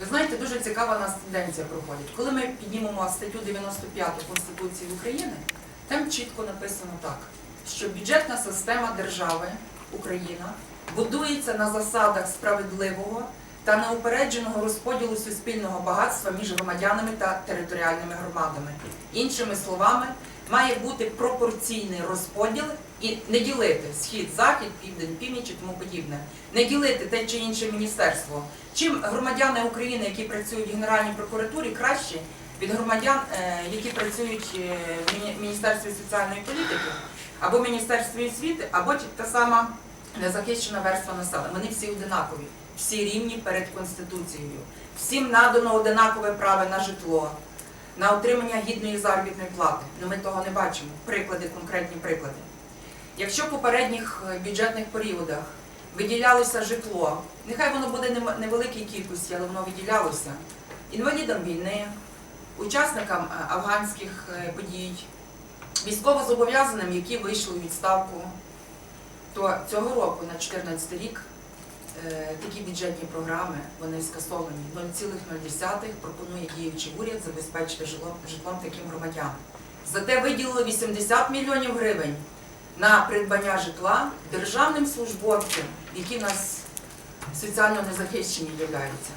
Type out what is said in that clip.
Ви знаєте, дуже цікава у нас тенденція проходить. Коли ми піднімемо статтю 95 Конституції України, там чітко написано так, що бюджетна система держави Україна будується на засадах справедливого та неупередженого розподілу суспільного багатства між громадянами та територіальними громадами. Іншими словами, має бути пропорційний розподіл і не ділити схід, захід, південь, північ і тому подібне. Не ділити те чи інше міністерство. Чим громадяни України, які працюють в Генеральній прокуратурі, краще від громадян, е, які працюють е, в Міністерстві соціальної політики або Міністерстві освіти, або та сама незахищена верства населення. Вони всі одинакові, всі рівні перед Конституцією. Всім надано одинакове право на житло, на отримання гідної заробітної плати. Ну ми того не бачимо. Приклади, конкретні приклади. Якщо в попередніх е, бюджетних періодах виділялося житло, нехай воно буде невеликій кількості, але воно виділялося інвалідам війни, учасникам е, афганських е, подій, військовозобов'язаним, які вийшли у відставку, то цього року на 2014 рік такі бюджетні програми вони скасовані. 0,0 пропонує діючий уряд забезпечити житлом, житлом таким громадянам. Зате виділили 80 мільйонів гривень на придбання житла державним службовцям, які нас соціально незахищені являються.